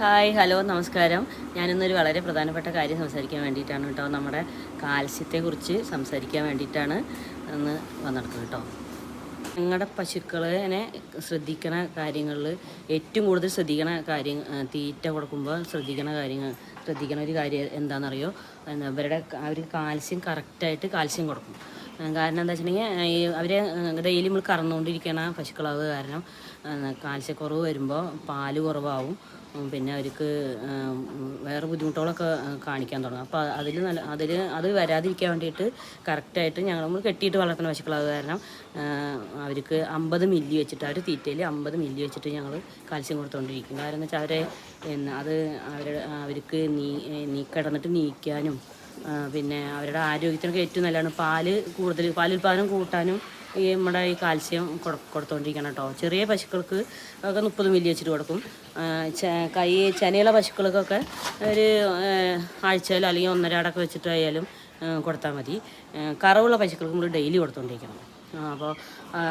Hi hello നമസ്കാരം. ഞാനിന്നൊരു വളരെ പ്രധാനപ്പെട്ട കാര്യം സംസാരിക്കാൻ വേണ്ടിയിട്ടാണ് കേട്ടോ. നമ്മുടെ കാൽസ്യത്തെക്കുറിച്ച് സംസാരിക്കാൻ വേണ്ടിയിട്ടാണ് ഇന്ന് വന്നെടുക്കുന്നത് കേട്ടോ. ഞങ്ങളുടെ പശുക്കളെ ശ്രദ്ധിക്കണ കാര്യങ്ങളിൽ ഏറ്റവും കൂടുതൽ ശ്രദ്ധിക്കണ കാര്യം തീറ്റ കൊടുക്കുമ്പോൾ ശ്രദ്ധിക്കണ കാര്യങ്ങൾ ശ്രദ്ധിക്കണ ഒരു കാര്യം എന്താണെന്നറിയോ? എന്താ, ഇവരുടെ അവർ കാൽസ്യം കറക്റ്റായിട്ട് കാൽസ്യം കൊടുക്കും. കാരണം എന്താ വെച്ചിട്ടുണ്ടെങ്കിൽ അവർ ഡെയിലി നമ്മൾ കറന്നുകൊണ്ടിരിക്കണ പശുക്കളാവ് കാരണം കാൽസ്യക്കുറവ് വരുമ്പോൾ പാൽ കുറവാവും. ഉം, പിന്നെ അവർക്ക് വേറെ ബുദ്ധിമുട്ടുകളൊക്കെ കാണിക്കാൻ തുടങ്ങും. അപ്പോൾ അതിൽ നല്ല അതിൽ അത് വരാതിരിക്കാൻ വേണ്ടിയിട്ട് കറക്റ്റായിട്ട് ഞങ്ങൾ നമ്മൾ കെട്ടിയിട്ട് വളർത്തുന്ന പശുക്കളത് കാരണം അവർക്ക് അമ്പത് മില്ലി വെച്ചിട്ട് അവർ തീറ്റയിൽ അമ്പത് മില്ലി വെച്ചിട്ട് ഞങ്ങൾ കാൽസ്യം കൊടുത്തുകൊണ്ടിരിക്കും കാരണം വെച്ചാൽ അവരെ അത് അവരുടെ അവർക്ക് നീ നീ കിടന്നിട്ട് നീക്കാനും പിന്നെ അവരുടെ ആരോഗ്യത്തിനൊക്കെ ഏറ്റവും നല്ലതാണ്. പാൽ കൂടുതൽ പാലുൽപാദനം കൂട്ടാനും ഈ നമ്മുടെ ഈ കാൽസ്യം കൊടുത്തുകൊണ്ടിരിക്കണം കേട്ടോ ചെറിയ പശുക്കൾക്ക് ഒക്കെ മുപ്പത് മില്ലി വെച്ചിട്ട് കൊടുക്കും. കൈ ചനയുള്ള പശുക്കൾക്കൊക്കെ ഒരു ആഴ്ചയിൽ അല്ലെങ്കിൽ ഒന്നരാടൊക്കെ വെച്ചിട്ടായാലും കൊടുത്താൽ മതി. കറവുള്ള പശുക്കൾക്ക് നമ്മൾ ഡെയിലി കൊടുത്തുകൊണ്ടിരിക്കണം അപ്പോൾ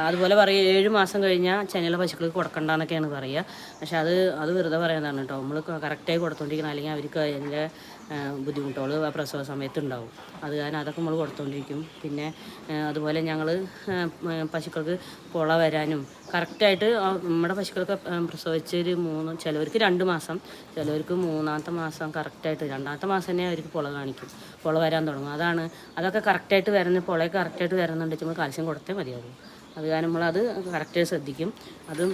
അതുപോലെ പറയും ഏഴ് മാസം കഴിഞ്ഞാൽ ചെനയിലെ പശുക്കൾക്ക് കൊടുക്കണ്ടെന്നൊക്കെയാണ് പറയുക പക്ഷെ അത് അത് വെറുതെ പറയുന്നതാണ് കേട്ടോ നമ്മൾ കറക്റ്റായി കൊടുത്തോണ്ടിരിക്കണം. അല്ലെങ്കിൽ അവർക്ക് അതിന്റെ ബുദ്ധിമുട്ടുകൾ പ്രസവ സമയത്ത് ഉണ്ടാവും. അത് കാരണം അതൊക്കെ നമ്മൾ കൊടുത്തോണ്ടിരിക്കും. പിന്നെ അതുപോലെ ഞങ്ങൾ പശുക്കൾക്ക് പുള വരാനും കറക്റ്റായിട്ട് നമ്മുടെ പശുക്കൾക്ക് ആ, പ്രസവിച്ച് ഒരു മൂന്ന് ചിലവർക്ക് രണ്ട് മാസം ചിലവർക്ക് മൂന്നാമത്തെ മാസം കറക്റ്റായിട്ട് രണ്ടാമത്തെ മാസം തന്നെ അവർക്ക് പുള കാണിക്കും. പുള വരാൻ തുടങ്ങും. അതാണ് അതൊക്കെ കറക്റ്റായിട്ട് വരുന്ന പുളയൊക്കെ കറക്റ്റായിട്ട് വരുന്നുണ്ട് നമ്മൾ കാൽസ്യം കൊടുത്തേ മതിയാകും അത് കാരണം നമ്മളത് കറക്റ്റായിട്ട് ശ്രദ്ധിക്കും. അതും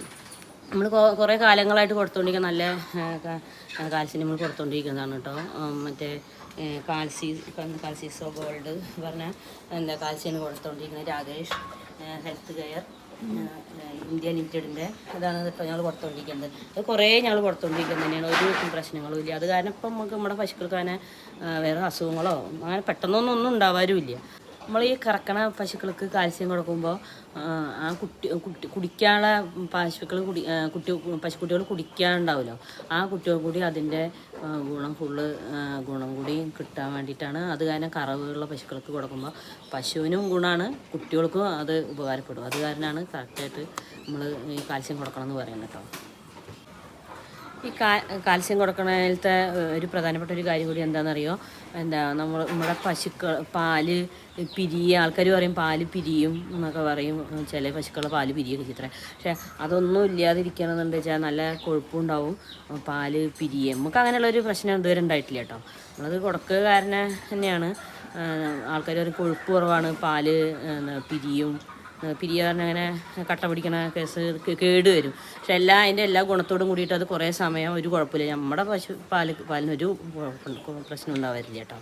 നമ്മൾ കുറേ കാലങ്ങളായിട്ട് കൊടുത്തുകൊണ്ടിരിക്കുന്ന നല്ല കാൽസ്യം നമ്മൾ കൊടുത്തുകൊണ്ടിരിക്കുന്നതാണ് കേട്ടോ മറ്റേ കാൽസി കാൽസിസോ ഗോൾഡ് പറഞ്ഞ എന്താ കാൽസ്യം കൊടുത്തുകൊണ്ടിരിക്കുന്നത് രാകേഷ് ഹെൽത്ത് കെയർ. ഇന്ത്യ ലിമിറ്റഡിന്റെ അതാണ് ഇപ്പോൾ ഞങ്ങൾ കൊടുത്തുകൊണ്ടിരിക്കുന്നത് അത് കുറേ ഞങ്ങൾ കൊടുത്തുകൊണ്ടിരിക്കുന്നത് തന്നെയാണ്. ഒരു പ്രശ്നങ്ങളും ഇല്ല. അത് കാരണം ഇപ്പം നമുക്ക് നമ്മുടെ പശുക്കൾക്ക് അങ്ങനെ വേറെ അസുഖങ്ങളോ അങ്ങനെ പെട്ടെന്നൊന്നും ഒന്നും ഉണ്ടാവാറുമില്ല നമ്മൾ ഈ കറക്കണ പശുക്കൾക്ക് കാൽസ്യം കൊടുക്കുമ്പോൾ ആ കുട്ടി കുട്ടി കുടിക്കാനുള്ള പശുക്കൾ കുടി കുട്ടി പശുക്കുട്ടികൾ കുടിക്കാനുണ്ടാവുമല്ലോ ആ കുട്ടികൾ കൂടി അതിന്റെ ഗുണം ഫുള്ള് ഗുണം കൂടി കിട്ടാൻ വേണ്ടിയിട്ടാണ്. അത് കാരണം കറവുള്ള പശുക്കൾക്ക് കൊടുക്കുമ്പോൾ പശുവിനും ഗുണമാണ് കുട്ടികൾക്കും അത് ഉപകാരപ്പെടും. അത് കാരണമാണ് കറക്റ്റായിട്ട് നമ്മൾ ഈ കാൽസ്യം കൊടുക്കണം എന്ന് പറയുന്നത് കേട്ടോ. ഈ കാൽസ്യം കൊടുക്കണതിലത്തെ ഒരു പ്രധാനപ്പെട്ട ഒരു കാര്യം കൂടി എന്താണെന്നറിയോ എന്താ നമ്മൾ നമ്മുടെ പശുക്കൾ പാൽ പിരിയ ആൾക്കാർ പറയും പാൽ പിരിയും എന്നൊക്കെ പറയും. ചില പശുക്കളെ പാൽ പിരിയൊക്കെ ചിത്ര പക്ഷേ അതൊന്നും ഇല്ലാതിരിക്കണം എന്നുണ്ട് വെച്ചാൽ നല്ല കൊഴുപ്പുണ്ടാവും. പാൽ പിരിയും നമുക്ക് അങ്ങനെയുള്ള ഒരു പ്രശ്നം ഇതുവരെ ഉണ്ടായിട്ടില്ല കേട്ടോ. നമ്മളത് കൊടുക്കുക കാരണം തന്നെയാണ്. ആൾക്കാർ ഒരു കൊഴുപ്പ് കുറവാണ് പാൽ പിരിയും പിരിയാറിന് അങ്ങനെ കട്ട പിടിക്കണ കേസ് കേട് വരും. പക്ഷെ എല്ലാ അതിന്റെ എല്ലാ ഗുണത്തോടും കൂടിയിട്ട് അത് കുറേ സമയം ഒരു കുഴപ്പമില്ല. നമ്മുടെ പശു പാൽ പാലിനൊരു പ്രശ്നം ഉണ്ടാവരുത് കേട്ടോ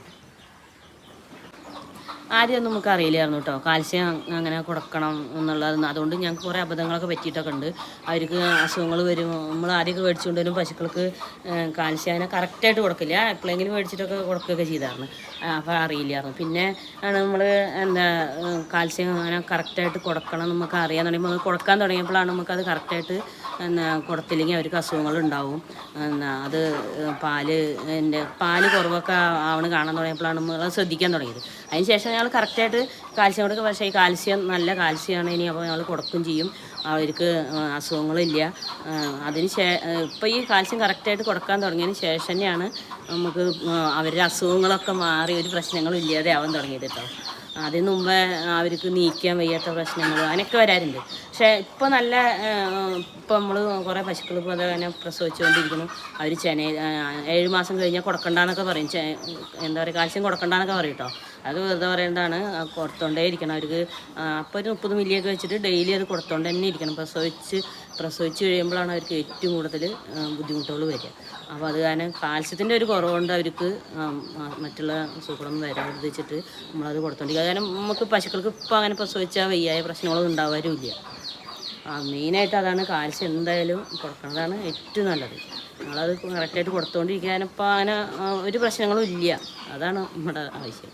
ആദ്യമൊന്നും നമുക്ക് അറിയില്ലായിരുന്നു കേട്ടോ. കാൽസ്യം അങ്ങനെ കൊടുക്കണം എന്നുള്ളത്. അതുകൊണ്ട് ഞങ്ങൾക്ക് കുറേ അബദ്ധങ്ങളൊക്കെ പറ്റിയിട്ടൊക്കെ ഉണ്ട്. അവർക്ക് അസുഖങ്ങൾ വരും. നമ്മൾ ആദ്യമൊക്കെ മേടിച്ചുകൊണ്ട് വരും. പശുക്കൾക്ക് കാൽസ്യം അങ്ങനെ കറക്റ്റായിട്ട് കൊടുക്കില്ല. എപ്പോഴെങ്കിലും മേടിച്ചിട്ടൊക്കെ കൊടുക്കുകയൊക്കെ ചെയ്തായിരുന്നു. അപ്പോൾ അറിയില്ലായിരുന്നു. പിന്നെ ആണ് നമ്മൾ എന്താ കാൽസ്യം അങ്ങനെ കറക്റ്റായിട്ട് കൊടുക്കണം നമുക്ക് അറിയാൻ തുടങ്ങിയപ്പോൾ കൊടുക്കാൻ തുടങ്ങിയപ്പോഴാണ് നമുക്കത് കറക്റ്റായിട്ട് കൊടുത്തില്ലെങ്കിൽ അവർക്ക് അസുഖങ്ങളുണ്ടാവും. അത് പാൽ എന്റെ പാൽ കുറവൊക്കെ ആവണ് കാണാൻ തുടങ്ങിയപ്പോഴാണ് നമ്മൾ ശ്രദ്ധിക്കാൻ തുടങ്ങിയത്. അതിന് ശേഷം ഞങ്ങൾ കറക്റ്റായിട്ട് കാൽസ്യം കൊടുക്കുക പക്ഷേ ഈ കാൽസ്യം നല്ല കാൽസ്യമാണ് ഇനി അപ്പോൾ ഞങ്ങൾ കൊടുക്കും ചെയ്യും. അവർക്ക് അസുഖങ്ങളില്ല. അതിന് ശേ ഇപ്പോൾ ഈ കാൽസ്യം കറക്റ്റായിട്ട് കൊടുക്കാൻ തുടങ്ങിയതിന് ശേഷം തന്നെയാണ് നമുക്ക് അവരുടെ അസുഖങ്ങളൊക്കെ മാറി ഒരു പ്രശ്നങ്ങളും ഇല്ലാതെ ആവാൻ തുടങ്ങിയത് കേട്ടോ. അതിന് മുമ്പേ അവർക്ക് നീക്കാൻ വയ്യാത്ത പ്രശ്നങ്ങൾ അങ്ങനെയൊക്കെ വരാറുണ്ട്. പക്ഷേ ഇപ്പോൾ നല്ല ഇപ്പോൾ നമ്മൾ കുറേ പശുക്കൾ ഇപ്പോൾ അതങ്ങനെ പ്രസവിച്ചുകൊണ്ടിരിക്കുന്നു. അവർ ചെന ഏഴ് മാസം കഴിഞ്ഞാൽ കൊടുക്കണ്ടെന്നൊക്കെ പറയും. എന്താ പറയുക കാൽസ്യം കൊടുക്കണ്ടെന്നൊക്കെ പറയും കേട്ടോ അത് വെറുതെ പറയേണ്ടതാണ്. കൊടുത്തോണ്ടേ ഇരിക്കണം. അവർക്ക് അപ്പോൾ ഒരു മുപ്പത് മില്ലിയൊക്കെ വെച്ചിട്ട് ഡെയിലി അത് കൊടുത്തോണ്ട് തന്നെ ഇരിക്കണം. പ്രസവിച്ച് പ്രസവിച്ച് കഴിയുമ്പോഴാണ് അവർക്ക് ഏറ്റവും കൂടുതൽ ബുദ്ധിമുട്ടുകൾ വരിക. അപ്പോൾ അത് കാരണം കാൽസ്യത്തിന്റെ ഒരു കുറവുകൊണ്ട് അവർക്ക് മറ്റുള്ള അസുഖങ്ങളൊന്നും വരാതെ വെച്ചിട്ട് നമ്മളത് കൊടുത്തോണ്ടിരിക്കുക. കാരണം നമുക്ക് പശുക്കൾക്ക് ഇപ്പോൾ അങ്ങനെ പ്രസവിച്ചാൽ വയ്യായ പ്രശ്നങ്ങളൊന്നും ഉണ്ടാവാറുമില്ല. ആ മെയിനായിട്ട് അതാണ് കാൽസ്യം എന്തായാലും കൊടുക്കുന്നതാണ് ഏറ്റവും നല്ലത്. നമ്മളത് കറക്റ്റായിട്ട് കൊടുത്തുകൊണ്ടിരിക്കാനിപ്പോൾ അങ്ങനെ ഒരു പ്രശ്നങ്ങളും ഇല്ല. അതാണ് നമ്മുടെ ആവശ്യം.